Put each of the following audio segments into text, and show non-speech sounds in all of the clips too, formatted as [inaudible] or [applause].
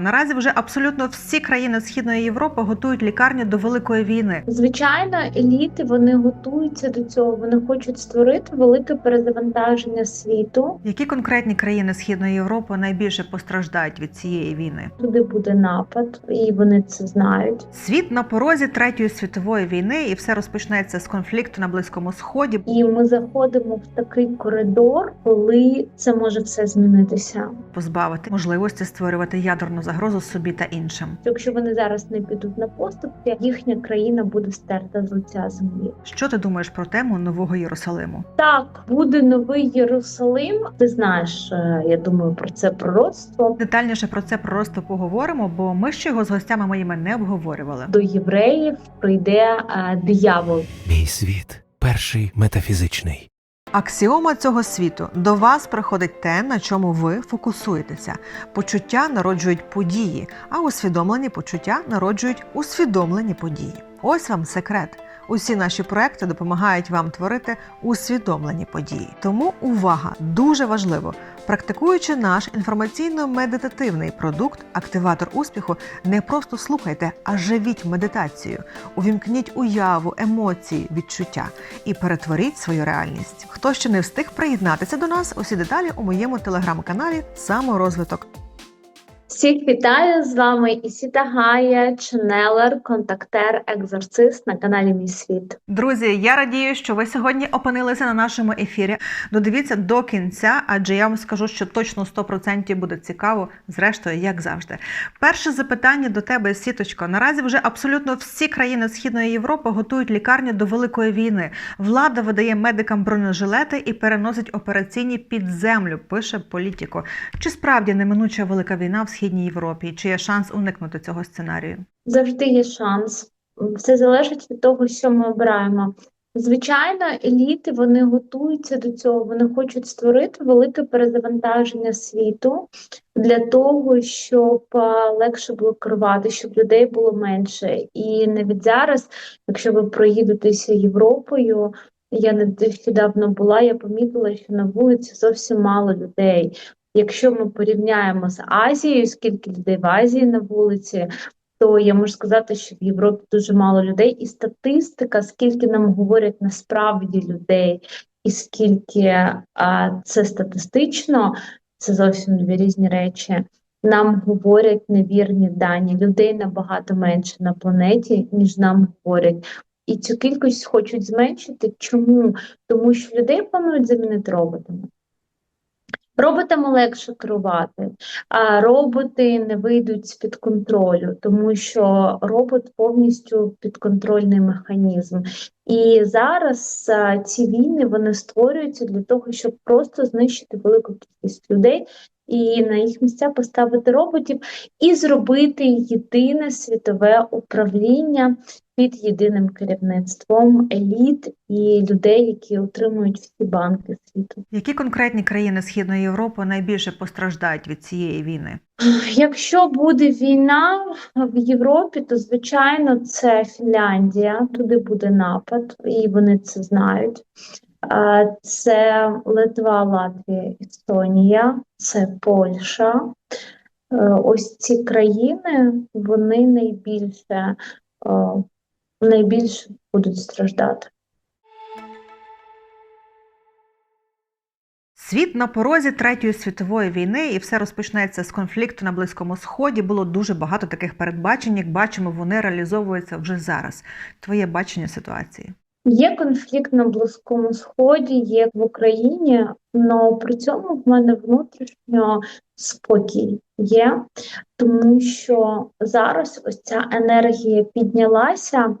Наразі вже абсолютно всі країни Східної Європи готують лікарні до великої війни. Звичайно, еліти вони готуються до цього. Вони хочуть створити велике перезавантаження світу. Які конкретні країни Східної Європи найбільше постраждають від цієї війни? Туди буде напад, і вони це знають. Світ на порозі третьої світової війни, і все розпочнеться з конфлікту на близькому сході. І ми заходимо в такий коридор, коли це може все змінитися. позбавити можливості створювати ядерну загрозу собі та іншим. Якщо вони зараз не підуть на поступки, їхня країна буде стерта з лиця землі. Що ти думаєш про тему нового Єрусалиму? Так, буде новий Єрусалим. Ти знаєш, е, я думаю, про це пророцтво. Детальніше про це просто поговоримо, бо ми ще його з гостями моїми не обговорювали. До євреїв прийде е, диявол. Мій світ перший метафізичний. Аксіома цього світу до вас приходить те, на чому ви фокусуєтеся. Почуття народжують події, а усвідомлені почуття народжують усвідомлені події. Ось вам секрет. Усі наші проекти допомагають вам творити усвідомлені події. Тому увага! Дуже важливо! Практикуючи наш інформаційно-медитативний продукт, активатор успіху, не просто слухайте, а живіть медитацію. Увімкніть уяву, емоції, відчуття і перетворіть свою реальність. Хто ще не встиг приєднатися до нас, усі деталі у моєму телеграм-каналі Саморозвиток. Всіх вітаю з вами Ісіта Гая, ченелер, контактер, екзорцист на каналі Мій Світ. Друзі, я радію, що ви сьогодні опинилися на нашому ефірі. Додивіться до кінця, адже я вам скажу, що точно 100% буде цікаво, зрештою, як завжди. Перше запитання до тебе, Сіточко. Наразі вже абсолютно всі країни Східної Європи готують лікарні до великої війни. Влада видає медикам бронежилети і переносить операційні під землю. Пише політико. Чи справді неминуча велика війна в східній Європі? Чи є шанс уникнути цього сценарію? Завжди є шанс. Все залежить від того, що ми обираємо. Звичайно, еліти вони готуються до цього. Вони хочуть створити велике перезавантаження світу для того, щоб легше було керувати, щоб людей було менше. І навіть зараз, якщо ви проїдетеся Європою, я нещодавно була, я помітила, що на вулиці зовсім мало людей. Якщо ми порівняємо з Азією, скільки людей в Азії на вулиці, то я можу сказати, що в Європі дуже мало людей, і статистика, скільки нам говорять насправді людей, і скільки а, це статистично, це зовсім дві різні речі. Нам говорять невірні дані. Людей набагато менше на планеті, ніж нам говорять. І цю кількість хочуть зменшити. Чому? Тому що людей планують замінити роботами. Роботами легше керувати, а роботи не вийдуть з-під контролю, тому що робот повністю підконтрольний механізм. І зараз ці війни вони створюються для того, щоб просто знищити велику кількість людей і на їх місця поставити роботів і зробити єдине світове управління під єдиним керівництвом еліт і людей, які отримують всі банки світу. Які конкретні країни Східної Європи найбільше постраждають від цієї війни? Якщо буде війна в Європі, то звичайно це Фінляндія, туди буде напад, і вони це знають. Це Литва, Латвія, Естонія, це Польща. Е, Ось ці країни вони найбільше, е, найбільше будуть страждати. Світ на порозі третьої світової війни, і все розпочнеться з конфлікту на близькому сході. Було дуже багато таких передбачень. Як бачимо, вони реалізовуються вже зараз. Твоє бачення ситуації. Є конфлікт на Близькому Сході, є в Україні, але при цьому в мене внутрішньо спокій є, тому що зараз ось ця енергія піднялася,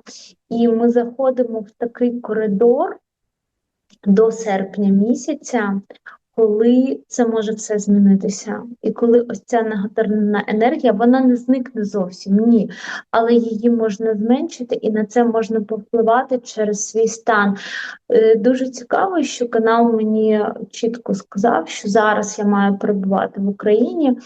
і ми заходимо в такий коридор до серпня місяця, коли це може все змінитися. І коли ось ця негативна енергія, вона не зникне зовсім, ні. Але її можна зменшити, і на це можна повпливати через свій стан. Е, Дуже цікаво, що канал мені чітко сказав, що зараз я маю перебувати в Україні,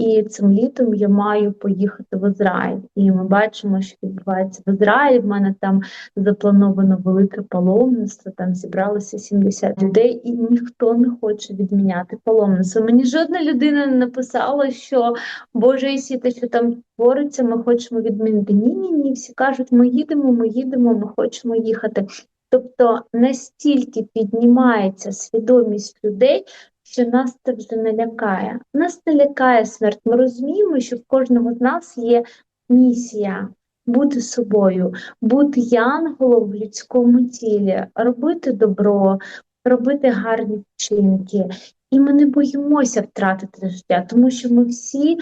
І цим літом я маю поїхати в Ізраїль. І ми бачимо, що відбувається в Ізраїлі. В мене там заплановано велике паломництво. Там зібралося 70 людей, і ніхто не хоче відміняти паломництво. Мені жодна людина не написала, що Боже Ісі, те, що там твориться, ми хочемо відмінити. Ні, ні, ні. Всі кажуть, ми їдемо, ми їдемо, ми хочемо їхати. Тобто настільки піднімається свідомість людей, що нас це вже не лякає. Нас не лякає смерть. Ми розуміємо, що в кожного з нас є місія бути собою, бути янголом в людському тілі, робити добро, робити гарні вчинки. І ми не боїмося втратити життя, тому що ми всі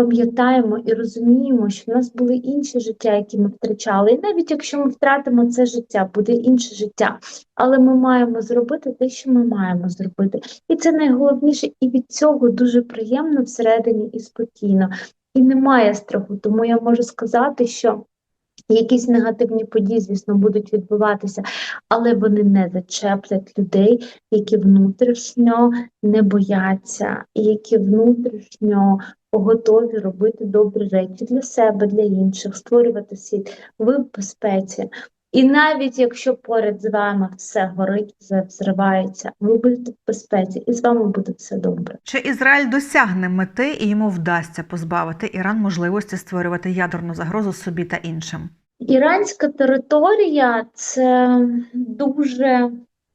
пам'ятаємо і розуміємо, що в нас були інші життя, які ми втрачали. І навіть якщо ми втратимо це життя, буде інше життя. Але ми маємо зробити те, що ми маємо зробити. І це найголовніше, і від цього дуже приємно всередині і спокійно. І немає страху. Тому я можу сказати, що якісь негативні події, звісно, будуть відбуватися, але вони не зачеплять людей, які внутрішньо не бояться, які внутрішньо готові робити добрі речі для себе, для інших, створювати світ ви в безпеці. І навіть якщо поряд з вами все горить, все взривається, ви будете в безпеці, і з вами буде все добре. Чи Ізраїль досягне мети і йому вдасться позбавити Іран можливості створювати ядерну загрозу собі та іншим? Іранська територія це дуже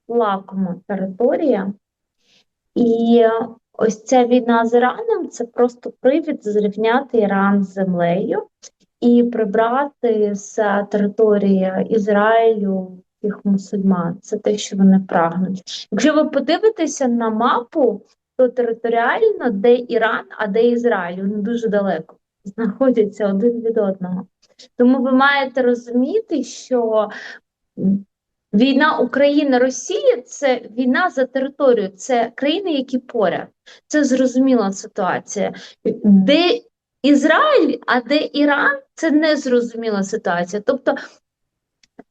лакома територія, і ось ця війна з Іраном це просто привід зрівняти Іран з землею і прибрати з території Ізраїлю їх мусульман. Це те, що вони прагнуть. Якщо ви подивитеся на мапу, то територіально де Іран, а де Ізраїль, вони дуже далеко знаходяться один від одного. Тому ви маєте розуміти, що війна Україна-Росія це війна за територію, це країни, які поряд. Це зрозуміла ситуація. Де Ізраїль, а де Іран, це незрозуміла ситуація. Тобто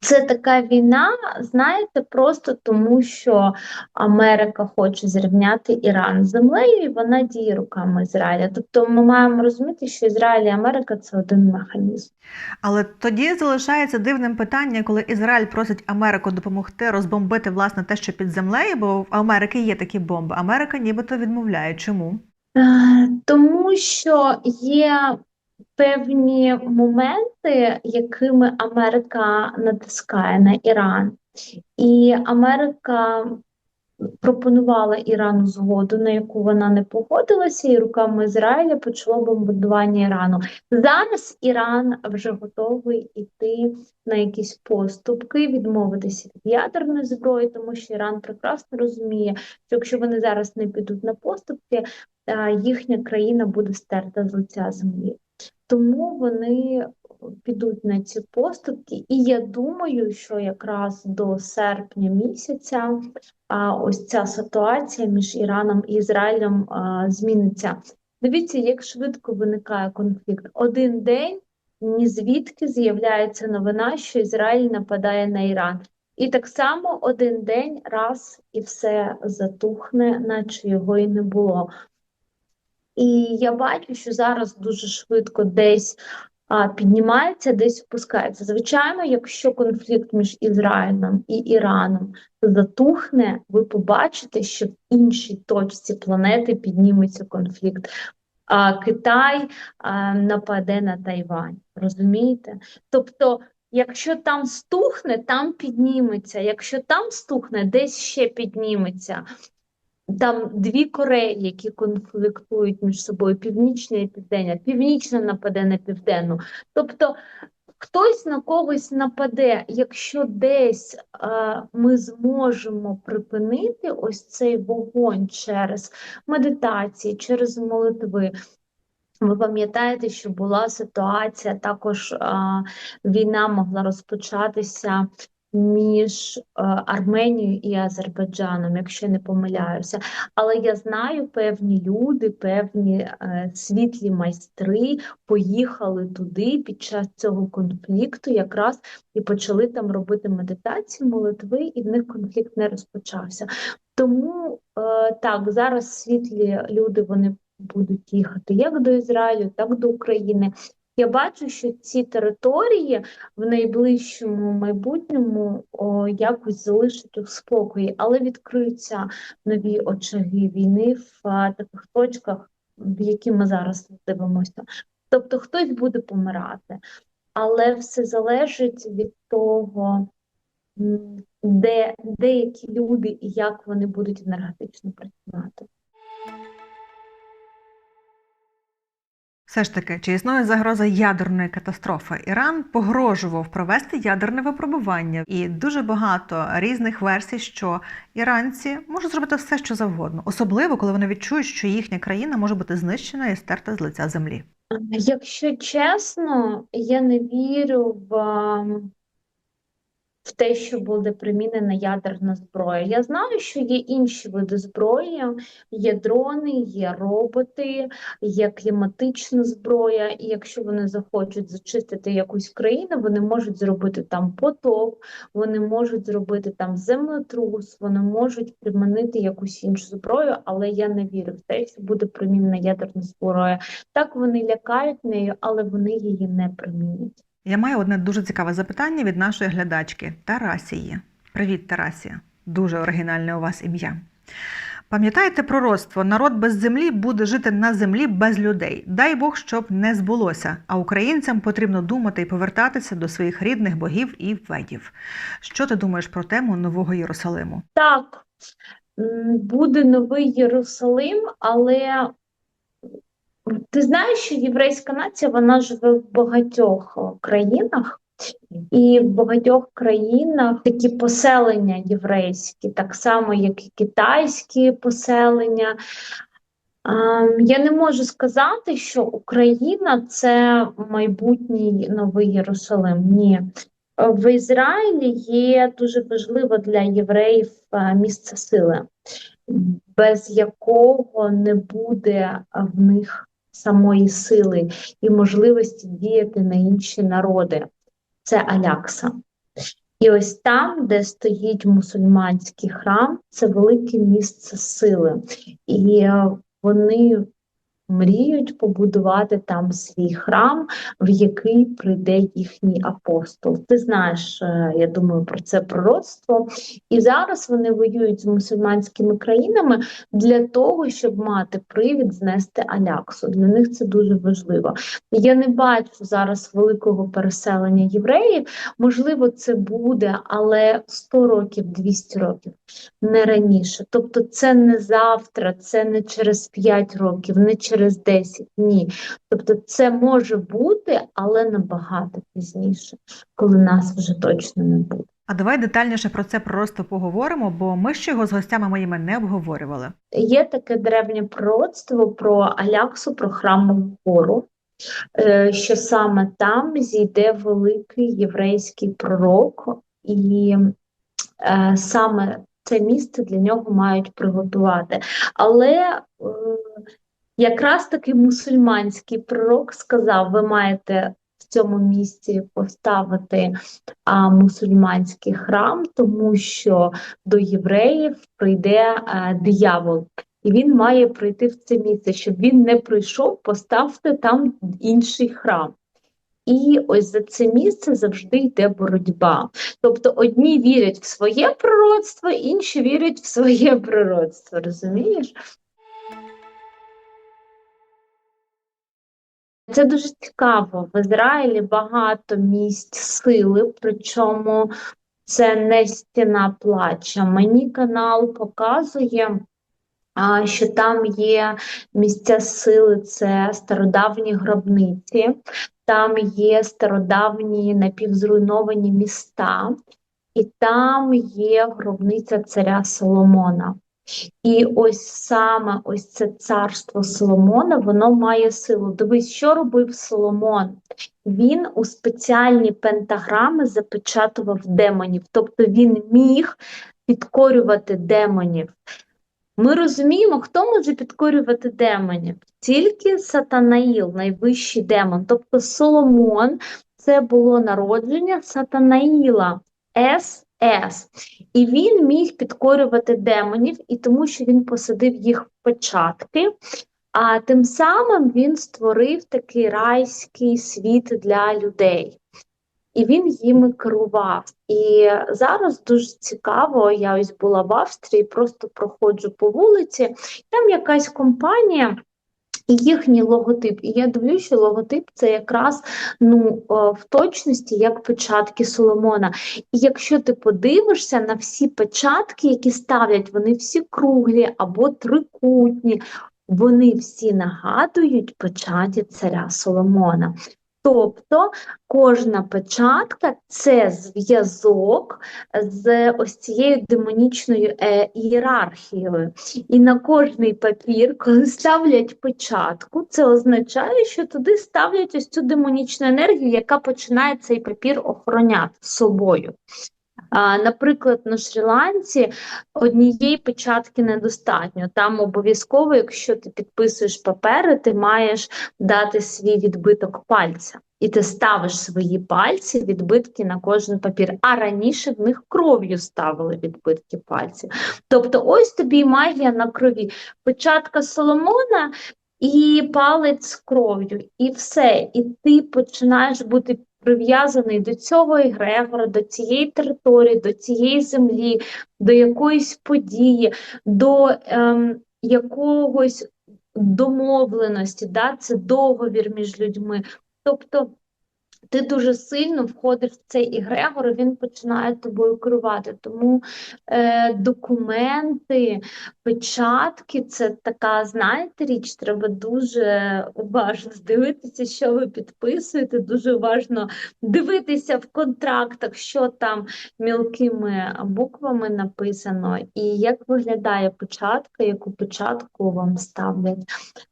це така війна, знаєте, просто тому, що Америка хоче зрівняти Іран з землею, і вона діє руками Ізраїля. Тобто ми маємо розуміти, що Ізраїль і Америка це один механізм. Але тоді залишається дивним питання, коли Ізраїль просить Америку допомогти розбомбити власне те, що під землею, бо в Америки є такі бомби. Америка нібито відмовляє. Чому? Е, Тому що є певні моменти, якими Америка натискає на Іран, і Америка пропонувала Ірану згоду, на яку вона не погодилася, і руками Ізраїля почало бомбардування Ірану. Зараз Іран вже готовий іти на якісь поступки, відмовитися від ядерної зброї, тому що Іран прекрасно розуміє, що якщо вони зараз не підуть на поступки, їхня країна буде стерта з лиця землі. Тому вони підуть на ці поступки, і я думаю, що якраз до серпня місяця а, ось ця ситуація між Іраном і Ізраїлем а, зміниться. Дивіться, як швидко виникає конфлікт. Один день ні звідки з'являється новина, що Ізраїль нападає на Іран. І так само один день раз і все затухне, наче його і не було. І я бачу, що зараз дуже швидко десь а, піднімається, десь опускається. Звичайно, якщо конфлікт між Ізраїлем і Іраном затухне, ви побачите, що в іншій точці планети підніметься конфлікт. А Китай а, нападе на Тайвань. Розумієте? Тобто, якщо там стухне, там підніметься. Якщо там стухне, десь ще підніметься. Там дві Кореї, які конфліктують між собою, північна і південна. Північна нападе на південну. Тобто хтось на когось нападе, якщо десь е, ми зможемо припинити ось цей вогонь через медитації, через молитви. Ви пам'ятаєте, що була ситуація, також е, війна могла розпочатися між е, Арменією і Азербайджаном, якщо не помиляюся. Але я знаю, певні люди, певні е, світлі майстри поїхали туди під час цього конфлікту, якраз і почали там робити медитацію, молитви, і в них конфлікт не розпочався. Тому е, так, зараз світлі люди вони будуть їхати як до Ізраїлю, так до України. Я бачу, що ці території в найближчому майбутньому о, якось залишать у спокої, але відкриються нові очаги війни в а, таких точках, в які ми зараз дивимося. Тобто хтось буде помирати, але все залежить від того, де деякі люди і як вони будуть енергетично працювати. Все ж таки, чи існує загроза ядерної катастрофи? Іран погрожував провести ядерне випробування, і дуже багато різних версій, що іранці можуть зробити все, що завгодно, особливо коли вони відчують, що їхня країна може бути знищена і стерта з лиця землі. Якщо чесно, я не вірю в, ем, в те, що буде примінена ядерна зброя. Я знаю, що є інші види зброї, є дрони, є роботи, є кліматична зброя, і якщо вони захочуть зачистити якусь країну, вони можуть зробити там потоп, вони можуть зробити там землетрус, вони можуть примінити якусь іншу зброю, але я не вірю в те, що буде примінена ядерна зброя. Так вони лякають нею, але вони її не примінять. Я маю одне дуже цікаве запитання від нашої глядачки Тарасії. Привіт, Тарасія. Дуже оригінальне у вас ім'я. Пам'ятаєте пророцтво, народ без землі буде жити на землі без людей. Дай Бог, щоб не збулося. А українцям потрібно думати і повертатися до своїх рідних богів і ведів. Що ти думаєш про тему Нового Єрусалиму? Так, буде новий Єрусалим, але ти знаєш, що єврейська нація вона живе в багатьох країнах, і в багатьох країнах такі поселення єврейські, так само, як і китайські поселення. Ем, Я не можу сказати, що Україна це майбутній новий Єрусалим. Ні. Е, В Ізраїлі є дуже важливо для євреїв е, місце сили, без якого не буде е, в них самої сили і можливості діяти на інші народи. Це Алякса. І ось там, де стоїть мусульманський храм, це велике місце сили. І е, вони мріють побудувати там свій храм, в який прийде їхній апостол. Ти знаєш, е, я думаю, про це пророцтво. І зараз вони воюють з мусульманськими країнами для того, щоб мати привід знести Аляксу. Для них це дуже важливо. Я не бачу зараз великого переселення євреїв. Можливо, це буде, але 100 років, 200 років, не раніше. Тобто, це не завтра, це не через 5 років, не через 10, ні. Тобто, це може бути, але набагато пізніше, коли нас вже точно не буде. А давай детальніше про це пророцтво поговоримо, бо ми ще його з гостями моїми не обговорювали. Є таке древнє пророцтво про Аляксу, про храмову гору, е, що саме там зійде великий єврейський пророк, і е, саме це місце для нього мають приготувати. Але е, якраз таки мусульманський пророк сказав: ви маєте в цьому місці поставити а, мусульманський храм, тому що до євреїв прийде е, диявол. І він має прийти в це місце, щоб він не прийшов, поставте там інший храм. І ось за це місце завжди йде боротьба. Тобто одні вірять в своє пророцтво, інші вірять в своє пророцтво, розумієш? Це дуже цікаво. В Ізраїлі багато місць сили, причому це не стіна плача. Мені канал показує, що там є місця сили, це стародавні гробниці, там є стародавні напівзруйновані міста, і там є гробниця царя Соломона. І ось саме ось це царство Соломона, воно має силу. Дивись, що робив Соломон? Він у спеціальні пентаграми запечатував демонів, тобто він міг підкорювати демонів. Ми розуміємо, хто може підкорювати демонів? Тільки Сатанаїл, найвищий демон. Тобто Соломон це було народження Сатанаїла, СС. І він міг підкорювати демонів, і тому що він посадив їх в печатки, А тим самим він створив такий райський світ для людей. І він їми керував. І зараз дуже цікаво, я ось була в Австрії, просто проходжу по вулиці, там якась компанія. І їхній логотип. І я дивлюся, що логотип це якраз ну, е, в точності як печатки Соломона. І якщо ти подивишся на всі печатки, які ставлять, вони всі круглі або трикутні, вони всі нагадують печаті царя Соломона. Тобто кожна печатка це зв'язок з ось цією демонічною е, ієрархією. І на кожний папір, коли ставлять печатку, це означає, що туди ставлять ось цю демонічну енергію, яка починає цей папір охороняти собою. Наприклад, на Шрі-Ланці однієї печатки недостатньо. Там обов'язково, якщо ти підписуєш папери, ти маєш дати свій відбиток пальця. І ти ставиш свої пальці, відбитки на кожен папір. А раніше в них кров'ю ставили відбитки пальців. Тобто, ось тобі магія на крові. Печатка Соломона і палець з кров'ю, і все. І ти починаєш бути прив'язаний до цього егрегора, до цієї території, до цієї землі, до якоїсь події, до ем, якогось домовленості, да? це договір між людьми. Тобто ти дуже сильно входиш в цей егрегор, і він починає тобою керувати. Тому е, документи, печатки це така, знаєте, річ, треба дуже уважно [laughs] дивитися, що ви підписуєте, дуже уважно дивитися в контрактах, що там мілкими буквами написано, і як виглядає печатка, яку печатку вам ставлять.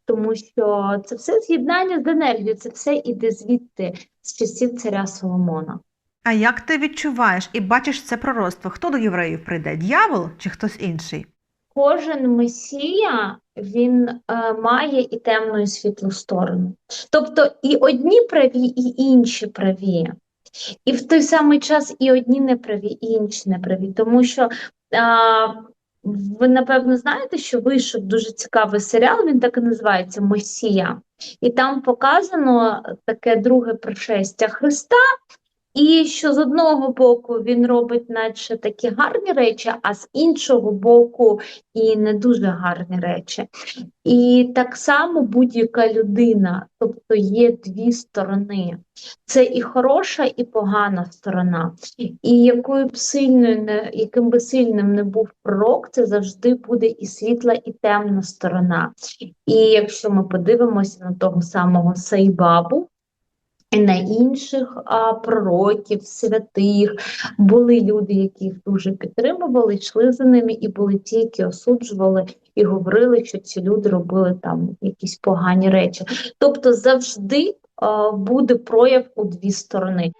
Тому що це все з'єднання з енергією, це все іде звідти, з часів царя Соломона. А як ти відчуваєш і бачиш це пророцтво? Хто до євреїв прийде? Д'явол чи хтось інший? Кожен месія він е, має і темну, і світлу сторону. Тобто і одні праві, і інші праві. І в той самий час і одні неправі, і інші неправі. Тому що а, ви, напевно, знаєте, що вийшов дуже цікавий серіал, він так і називається Месія. І там показано таке друге пришестя Христа, і що з одного боку він робить наче такі гарні речі, а з іншого боку і не дуже гарні речі. І так само будь-яка людина, тобто є дві сторони. Це і хороша, і погана сторона. І якою б сильною яким би сильним не був пророк, це завжди буде і світла, і темна сторона. І якщо ми подивимося на того самого Сайбабу, на інших а, пророків, святих, були люди, які їх дуже підтримували, йшли за ними, і були ті, які осуджували і говорили, що ці люди робили там якісь погані речі. Тобто завжди а, буде прояв у дві сторони.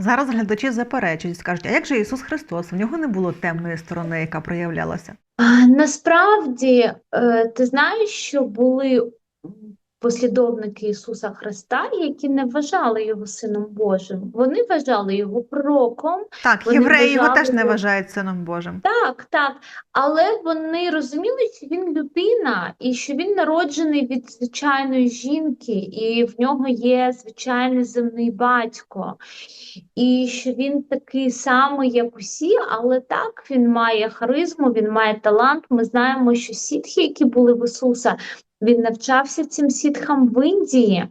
Зараз глядачі заперечують, скажуть, а як же Ісус Христос? У нього не було темної сторони, яка проявлялася. А, Насправді, е, ти знаєш, що були послідовники Ісуса Христа, які не вважали його Сином Божим. Вони вважали його пророком. Так, євреї його теж не вважають сином Божим. Так, так. Але вони розуміли, що він людина, і що він народжений від звичайної жінки, і в нього є звичайний земний батько, і що він такий самий, як усі, але так, він має харизму, він має талант. Ми знаємо, що сітхи, які були в Ісуса, він навчався цим сітхам в Індії.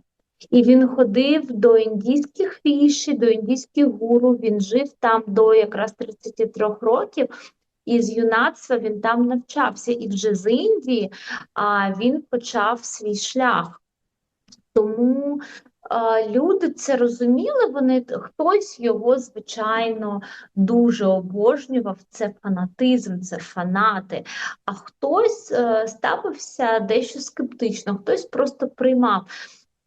І він ходив до індійських фіші, до індійських гуру, він жив там до якраз 33 років, і з юнацтва він там навчався. І вже з Індії а, він почав свій шлях. Тому люди це розуміли, вони хтось його, звичайно, дуже обожнював. Це фанатизм, це фанати. А хтось е, ставився дещо скептично, хтось просто приймав.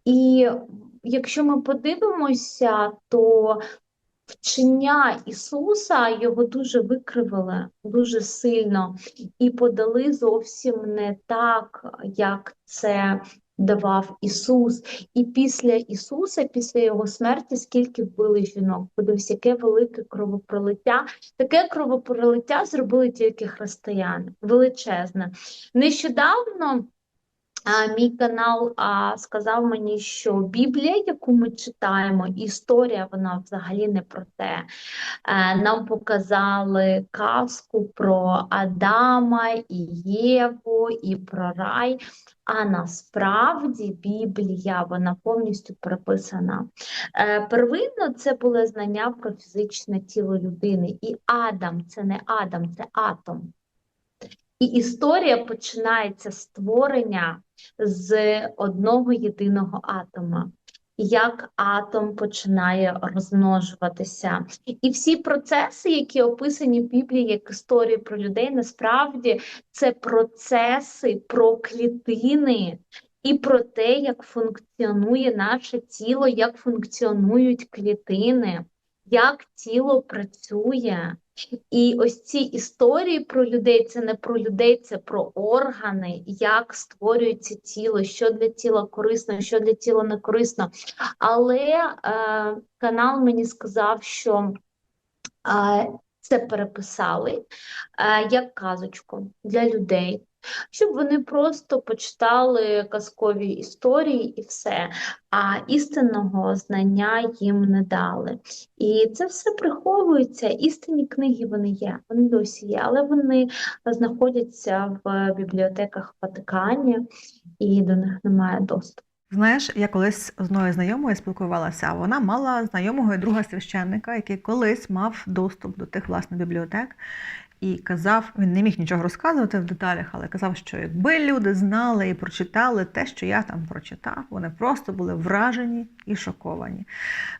І якщо ми подивимося, то вчення Ісуса його дуже викривили, дуже сильно, і подали зовсім не так, як це давав Ісус. І після Ісуса, після Його смерті, скільки вбили жінок? Подивись, яке велике кровопролиття. Таке кровопролиття зробили тільки християни. Величезне. Нещодавно мій канал а, сказав мені, що Біблія, яку ми читаємо, історія, вона взагалі не про те. Е, Нам показали казку про Адама і Єву, і про рай. А насправді Біблія вона повністю переписана. Е, Первинно це були знання про фізичне тіло людини. І Адам це не Адам, це атом. І історія починається створення з одного єдиного атома. Як атом починає розмножуватися. І всі процеси, які описані в Біблії як історії про людей, насправді це процеси про клітини і про те, як функціонує наше тіло, як функціонують клітини, як тіло працює. І ось ці історії про людей це не про людей, це про органи, як створюється тіло, що для тіла корисно, що для тіла не корисно. Але е, канал мені сказав, що е, це переписали е, як казочку для людей, щоб вони просто почитали казкові історії і все, а істинного знання їм не дали. І це все приховується. Істинні книги вони є, вони досі є, але вони знаходяться в бібліотеках Ватикані, і до них немає доступу. Знаєш, я колись з одною знайомою спілкувалася, вона мала знайомого і друга священника, який колись мав доступ до тих власне бібліотек. І казав, він не міг нічого розказувати в деталях, але казав, що якби люди знали і прочитали те, що я там прочитав, вони просто були вражені і шоковані.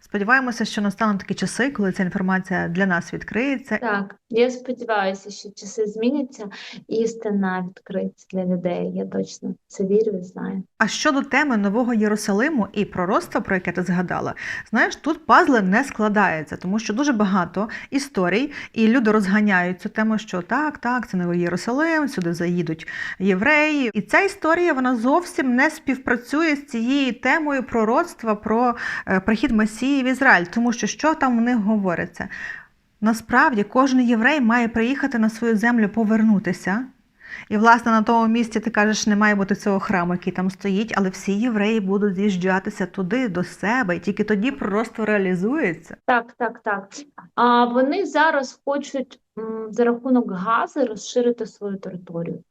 Сподіваємося, що настануть такі часи, коли ця інформація для нас відкриється. Так, я сподіваюся, що часи зміняться, і істина відкриється для людей. Я точно це вірю і знаю. А щодо теми нового Єрусалиму і пророцтва, про яке ти згадала, знаєш, тут пазли не складаються, тому що дуже багато історій, і люди розганяють цю тему, що так, так, це новий Єрусалим, сюди заїдуть євреї. І ця історія вона зовсім не співпрацює з цією темою пророцтва про е, прихід Месії в Ізраїль, тому що що там в них говориться? Насправді кожен єврей має приїхати на свою землю, повернутися. І, власне, на тому місці ти кажеш, не має бути цього храму, який там стоїть, але всі євреї будуть з'їжджатися туди, до себе, і тільки тоді пророцтво реалізується. Так, так, так. А вони зараз хочуть за рахунок Гази розширити свою територію.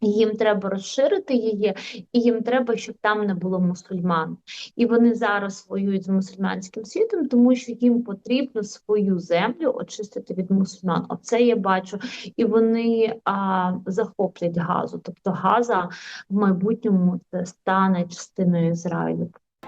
Їм треба розширити її, і їм треба, щоб там не було мусульман. І вони зараз воюють з мусульманським світом, тому що їм потрібно свою землю очистити від мусульман. Оце я бачу. І вони а, захоплять газу. Тобто Газа в майбутньому це стане частиною Ізраїлю.